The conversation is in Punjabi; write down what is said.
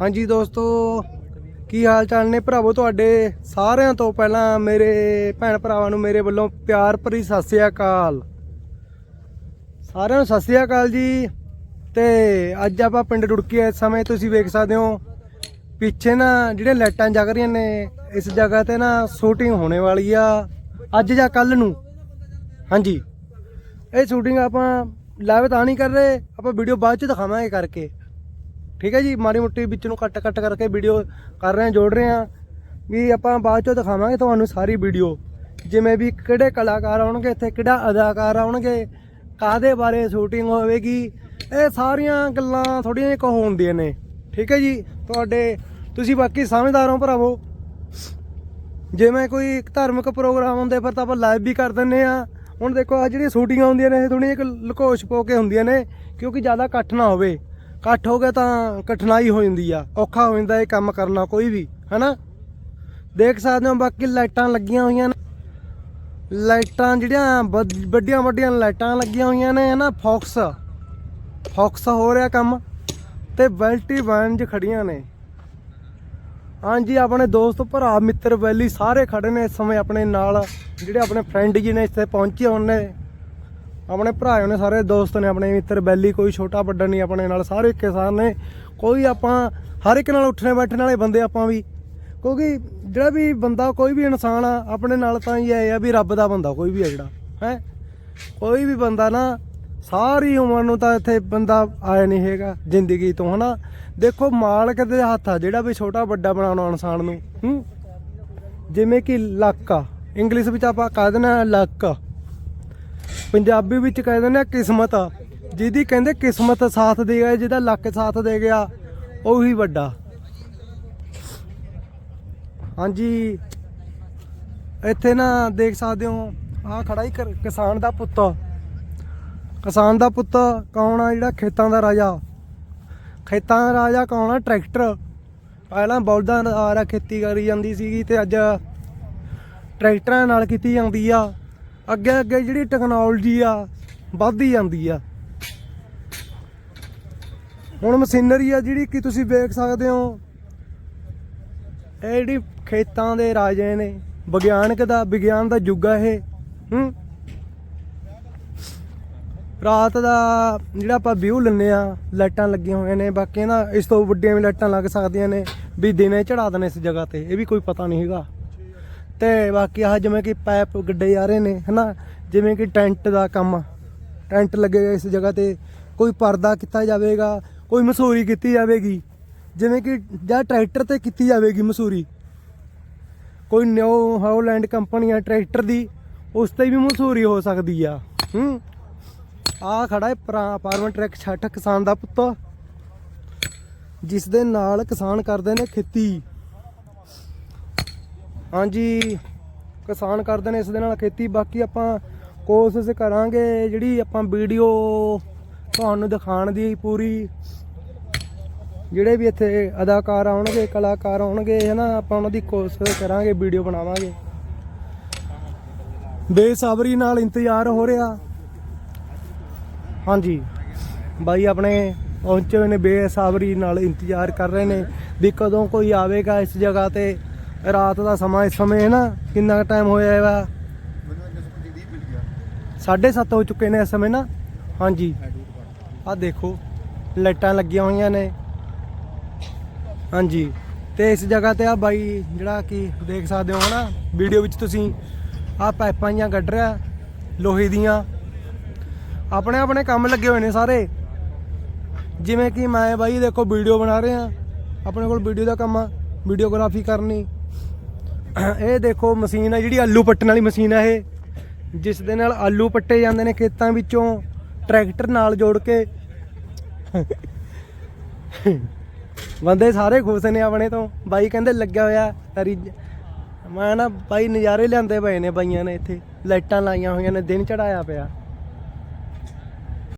ਹਾਂਜੀ ਦੋਸਤੋ, ਕੀ ਹਾਲ ਚਾਲ ਨੇ? ਭਰਾਵੋ, ਤੁਹਾਡੇ ਸਾਰਿਆਂ ਤੋਂ ਪਹਿਲਾਂ ਮੇਰੇ ਭੈਣ ਭਰਾਵਾਂ ਨੂੰ ਮੇਰੇ ਵੱਲੋਂ ਪਿਆਰ ਭਰੀ ਸਤਿ ਸ੍ਰੀ ਅਕਾਲ। ਸਾਰਿਆਂ ਨੂੰ ਸਤਿ ਸ੍ਰੀ ਅਕਾਲ ਜੀ। ਤੇ ਅੱਜ ਆਪਾਂ ਪਿੰਡ ਰੁੜਕੀ ਇਸ ਸਮੇਂ ਤੁਸੀਂ ਵੇਖ ਸਕਦੇ ਹੋ, ਪਿੱਛੇ ਨਾ ਜਿਹੜੇ ਲਾਈਟਾਂ ਜਗ ਰਹੀਆਂ ਨੇ, ਇਸ ਜਗ੍ਹਾ ਤੇ ਨਾ ਸ਼ੂਟਿੰਗ ਹੋਣੇ ਵਾਲੀ ਆ, ਅੱਜ ਜਾਂ ਕੱਲ ਨੂੰ। ਹਾਂਜੀ। ਇਹ ਸ਼ੂਟਿੰਗ ਆਪਾਂ ਲਾਈਵ ਤਾਂ ਨਹੀਂ ਕਰ ਰਹੇ, ਆਪਾਂ ਵੀਡੀਓ ਬਾਅਦ ਚ ਦਿਖਾਵਾਂਗੇ ਕਰਕੇ। ਠੀਕ ਹੈ ਜੀ, ਮਾੜੀ ਮੋਟੀ ਵਿੱਚ ਨੂੰ ਕੱਟ ਕੱਟ ਕਰਕੇ ਵੀਡੀਓ ਕਰ ਰਹੇ ਹਾਂ, ਜੋੜ ਰਹੇ ਹਾਂ। ਵੀ ਆਪਾਂ ਬਾਅਦ ਚੋਂ ਦਿਖਾਵਾਂਗੇ ਤੁਹਾਨੂੰ ਸਾਰੀ ਵੀਡੀਓ ਜਿਵੇਂ ਵੀ ਕਿਹੜੇ ਕਲਾਕਾਰ ਆਉਣਗੇ, ਇੱਥੇ ਕਿਹੜਾ ਅਦਾਕਾਰ ਆਉਣਗੇ ਕਾਦੇ ਬਾਰੇ ਸ਼ੂਟਿੰਗ ਹੋਵੇਗੀ, ਇਹ ਸਾਰੀਆਂ ਗੱਲਾਂ ਥੋੜੀਆਂ ਜਿਹੀਆਂ ਕਹੋ ਹੁੰਦੀਆਂ ਨੇ। ਠੀਕ ਹੈ ਜੀ, ਤੁਹਾਡੇ, ਤੁਸੀਂ ਬਾਕੀ ਸਮਝਦਾਰ ਹੋ ਭਰਾਵੋ। ਜਿਵੇਂ ਕੋਈ ਧਾਰਮਿਕ ਪ੍ਰੋਗਰਾਮ ਹੁੰਦੇ, ਫਿਰ ਤਾਂ ਆਪਾਂ ਲਾਈਵ ਵੀ ਕਰ ਦਿੰਨੇ ਆ ਹੁਣ ਦੇਖੋ ਆ ਜਿਹੜੀਆਂ ਸ਼ੂਟਿੰਗਾਂ ਹੁੰਦੀਆਂ ਨੇ, ਇਹ ਥੋੜ੍ਹੀਆਂ ਇੱਕ ਲੁਕੋਸ਼ ਪੋ ਕੇ ਹੁੰਦੀਆਂ ਨੇ, ਕਿਉਂਕਿ ਜ਼ਿਆਦਾ ਇਕੱਠ ਨਾ ਹੋਵੇ। ਇਕੱਠ ਹੋ ਗਿਆ ਤਾਂ ਕਠਿਨਾਈ ਹੋ ਜਾਂਦੀ ਆ, ਔਖਾ ਹੋ ਜਾਂਦਾ ਇਹ ਕੰਮ ਕਰਨਾ ਕੋਈ ਵੀ, ਹਨਾ? ਦੇਖ ਸਕਦੇ ਹੋ ਬਾਕੀ ਲਾਈਟਾਂ ਲੱਗੀਆਂ ਹੋਈਆਂ ਨੇ। ਲਾਈਟਾਂ ਜਿਹੜੀਆਂ ਵੱਡ- ਵੱਡੀਆਂ ਵੱਡੀਆਂ ਲਾਈਟਾਂ ਲੱਗੀਆਂ ਹੋਈਆਂ ਨੇ, ਹਨਾ? ਫੌਕਸ। ਫੌਕਸ ਹੋ ਰਿਹਾ ਕੰਮ ਤੇ ਬੈਲਟੀ ਵੈਨ 'ਚ ਖੜੀਆਂ ਨੇ। ਹਾਂਜੀ, ਆਪਣੇ ਦੋਸਤ, ਭਰਾ, ਮਿੱਤਰ, ਵੈਲੀ ਸਾਰੇ ਖੜੇ ਨੇ ਇਸ ਸਮੇਂ ਆਪਣੇ ਨਾਲ, ਜਿਹੜੇ ਆਪਣੇ ਫਰੈਂਡ ਜੀ ਨੇ ਇੱਥੇ ਪਹੁੰਚੇ ਹੋਣ ਨੇ। ਆਪਣੇ ਭਰਾ ਨੇ ਸਾਰੇ ਦੋਸਤ ਨੇ, ਆਪਣੇ ਮਿੱਤਰ ਬੈਲੀ ਕੋਈ ਛੋਟਾ ਵੱਡਾ ਨਹੀਂ, ਆਪਣੇ ਨਾਲ ਸਾਰੇ ਇੱਕੇ ਸਾਰ ਨੇ। ਕੋਈ ਆਪਾਂ ਹਰ ਇੱਕ ਨਾਲ ਉੱਠਣੇ ਬੈਠਣ ਵਾਲੇ ਬੰਦੇ ਆਪਾਂ ਵੀ। ਕਿਉਂਕਿ ਜਿਹੜਾ ਵੀ ਬੰਦਾ, ਕੋਈ ਵੀ ਇਨਸਾਨ ਆ, ਆਪਣੇ ਨਾਲ ਤਾਂ ਹੀ ਇਹ ਵੀ ਰੱਬ ਦਾ ਬੰਦਾ, ਕੋਈ ਵੀ ਆ ਜਿਹੜਾ, ਹੈ। ਕੋਈ ਵੀ ਬੰਦਾ ਨਾ, ਸਾਰੀ ਉਮਰ ਨੂੰ ਤਾਂ ਇੱਥੇ ਬੰਦਾ ਆਇਆ ਨਹੀਂ ਹੈਗਾ, ਜ਼ਿੰਦਗੀ ਤੋਂ, ਹਨਾ। ਦੇਖੋ, ਮਾਲਕ ਦੇ ਹੱਥ ਆ, ਜਿਹੜਾ ਵੀ ਛੋਟਾ ਵੱਡਾ ਬਣਾਉਣਾ ਇਨਸਾਨ ਨੂੰ ਜਿਵੇਂ ਕਿ ਲੱਕ ਆ, ਇੰਗਲਿਸ਼ ਵਿੱਚ ਆਪਾਂ ਕਹਿ ਦਿੰਦੇ ਆ ਲੱਕ। ਪੰਜਾਬੀ ਵਿੱਚ ਕਹਿ ਦਿੰਦੇ ਆ ਕਿਸਮਤ ਜਿਹਦੀ ਕਹਿੰਦੇ ਕਿਸਮਤ ਸਾਥ ਦੇ ਗਿਆ ਜਿਹਦਾ ਲੱਕ ਸਾਥ ਦੇ ਗਿਆ, ਉਹੀ ਵੱਡਾ। ਹਾਂਜੀ। ਇੱਥੇ ਨਾ ਦੇਖ ਸਕਦੇ ਹੋ, ਆਹ ਖੜਾ ਹੀ ਕਰ- ਕਿਸਾਨ ਦਾ ਪੁੱਤ। ਕਿਸਾਨ ਦਾ ਪੁੱਤ ਕੌਣ ਆ? ਜਿਹੜਾ ਖੇਤਾਂ ਦਾ ਰਾਜਾ। ਖੇਤਾਂ ਦਾ ਰਾਜਾ ਕੌਣ ਆ? ਟਰੈਕਟਰ। ਪਹਿਲਾਂ ਬਲਦਾਂ ਨਾਲ ਖੇਤੀ ਕਰੀ ਜਾਂਦੀ ਸੀਗੀ ਤੇ ਅੱਜ ਟਰੈਕਟਰਾਂ ਨਾਲ ਕੀਤੀ ਜਾਂਦੀ ਆ। ਅੱਗੇ ਅੱਗੇ ਜਿਹੜੀ ਟੈਕਨੋਲੋਜੀ ਆ, ਵੱਧਦੀ ਜਾਂਦੀ ਆ। ਹੁਣ ਮਸ਼ੀਨਰੀ ਆ ਜਿਹੜੀ ਕਿ ਤੁਸੀਂ ਵੇਖ ਸਕਦੇ ਹੋ, ਇਹ ਜਿਹੜੀ ਖੇਤਾਂ ਦੇ ਰਾਜੇ ਨੇ, ਵਿਗਿਆਨਕ ਦਾ, ਵਿਗਿਆਨ ਦਾ ਯੁੱਗ ਆ ਇਹ, ਹੂੰ। ਰਾਤ ਦਾ ਜਿਹੜਾ ਆਪਾਂ ਵਿਊ ਲੈਂਦੇ ਆ, ਲਾਈਟਾਂ ਲੱਗੀਆਂ ਹੋਈਆਂ ਨੇ, ਬਾਕੀ ਨਾ ਇਸ ਤੋਂ ਵੱਡੀਆਂ ਵੀ ਲਾਈਟਾਂ ਲੱਗ ਸਕਦੀਆਂ ਨੇ, ਵੀ ਦਿਨੇ ਚੜਾ ਦੇਣੇ ਇਸ ਜਗ੍ਹਾ ਤੇ, ਇਹ ਵੀ ਕੋਈ ਪਤਾ ਨਹੀਂ ਹੈਗਾ। ਤੇ ਬਾਕੀ ਆਹ ਜਿਵੇਂ ਕਿ ਪਾਈਪ ਗੱਡੇ ਜਾ ਰਹੇ ਨੇ, ਹਨਾ? ਜਿਵੇਂ ਕਿ ਟੈਂਟ ਦਾ ਕੰਮ ਟੈਂਟ ਲੱਗੇਗਾ ਇਸ ਜਗ੍ਹਾ ਤੇ। ਕੋਈ ਪਰਦਾ ਕੀਤਾ ਜਾਵੇਗਾ, ਕੋਈ ਮਸੂਰੀ ਕੀਤੀ ਜਾਵੇਗੀ। ਜਿਵੇਂ ਕਿ ਜਾਂ ਟਰੈਕਟਰ ਤੇ ਕੀਤੀ ਜਾਵੇਗੀ ਮਸੂਰੀ। ਕੋਈ ਨਿਊ ਹਾਲੈਂਡ ਕੰਪਨੀ ਆ ਟਰੈਕਟਰ ਦੀ, ਉਸ ਤੇ ਵੀ ਮਸੂਰੀ ਹੋ ਸਕਦੀ ਆ। ਹੂੰ? ਆ ਖੜਾ ਹੈ ਫਾਰਮਰ ਟਰੈਕ 66 ਕਿਸਾਨ ਦਾ ਪੁੱਤ। ਜਿਸ ਦੇ ਨਾਲ ਕਿਸਾਨ ਕਰਦੇ ਨੇ ਖੇਤੀ। ਹਾਂਜੀ, ਕਿਸਾਨ ਕਰਦੇ ਨੇ ਇਸ ਦੇ ਨਾਲ ਖੇਤੀ, ਬਾਕੀ ਆਪਾਂ ਕੋਸ਼ਿਸ਼ ਕਰਾਂਗੇ ਜਿਹੜੀ ਆਪਾਂ ਵੀਡੀਓ ਤੁਹਾਨੂੰ ਦਿਖਾਉਣ ਦੀ ਪੂਰੀ। ਜਿਹੜੇ ਵੀ ਇੱਥੇ ਅਦਾਕਾਰ ਆਉਣਗੇ, ਕਲਾਕਾਰ ਆਉਣਗੇ ਹਨਾ ਆਪਾਂ ਉਹਨਾਂ ਦੀ ਕੋਸ਼ਿਸ਼ ਕਰਾਂਗੇ, ਵੀਡੀਓ ਬਣਾਵਾਂਗੇ। ਬੇਸਬਰੀ ਨਾਲ ਇੰਤਜ਼ਾਰ ਹੋ ਰਿਹਾ। ਹਾਂਜੀ, ਬਾਈ ਆਪਣੇ ਪਹੁੰਚੇ ਹੋਏ ਨੇ, ਬੇਸਬਰੀ ਨਾਲ ਇੰਤਜ਼ਾਰ ਕਰ ਰਹੇ ਨੇ ਵੀ ਕਦੋਂ ਕੋਈ ਆਵੇਗਾ ਇਸ ਜਗ੍ਹਾ ਤੇ। ਰਾਤ ਦਾ ਸਮਾਂ ਇਸ ਸਮੇਂ ਹੈ ਨਾ ਕਿੰਨਾ ਟਾਈਮ ਹੋਇਆ ਹੈ ਵਾ 7:30 ਹੋ ਚੁੱਕੇ ਨੇ ਇਸ ਸਮੇਂ ਨਾ? ਹਾਂਜੀ। ਆਹ ਦੇਖੋ ਲਾਈਟਾਂ ਲੱਗੀਆਂ ਹੋਈਆਂ ਨੇ। ਹਾਂਜੀ। ਤੇ ਇਸ ਜਗ੍ਹਾ ਤੇ ਆ ਬਾਈ ਜਿਹੜਾ ਕਿ ਦੇਖ ਸਕਦੇ ਹੋ ਹਨਾ? ਵੀਡੀਓ ਵਿੱਚ ਤੁਸੀਂ ਆ ਪਾਈਪਾਂ ਜੀਆਂ ਕੱਢ ਰਿਹਾ ਲੋਹੇ ਦੀਆਂ। ਆਪਣੇ ਆਪਣੇ ਕੰਮ ਲੱਗੇ ਹੋਏ ਨੇ ਸਾਰੇ। ਜਿਵੇਂ ਕਿ ਮੈਂ ਬਾਈ ਦੇਖੋ ਵੀਡੀਓ ਬਣਾ ਰਿਹਾ। ਆਪਣੇ ਕੋਲ ਵੀਡੀਓ ਦਾ ਕੰਮ ਆ ਵੀਡੀਓਗ੍ਰਾਫੀ ਕਰਨੀ। ਇਹ ਦੇਖੋ ਮਸ਼ੀਨ ਆ, ਜਿਹੜੀ ਆਲੂ ਪੱਟਣ ਵਾਲੀ ਮਸ਼ੀਨ ਆ ਇਹ। ਜਿਸ ਦੇ ਨਾਲ ਆਲੂ ਪੱਟੇ ਜਾਂਦੇ ਨੇ ਖੇਤਾਂ ਵਿੱਚੋਂ, ਟਰੈਕਟਰ ਨਾਲ ਜੋੜ ਕੇ। ਬੰਦੇ ਸਾਰੇ ਖੁਸ਼ ਨੇ ਆਪਣੇ ਤੋਂ। ਬਾਈ ਕਹਿੰਦੇ ਲੱਗਿਆ ਹੋਇਆ ਮੈਂ ਨਾ ਬਾਈ ਨਜ਼ਾਰੇ ਲਿਆਂਦੇ ਪਏ ਨੇ ਬਾਈਆਂ ਨੇ ਇੱਥੇ। ਲਾਈਟਾਂ ਲਾਈਆਂ ਹੋਈਆਂ ਨੇ, ਦਿਨ ਚੜਾਇਆ ਪਿਆ।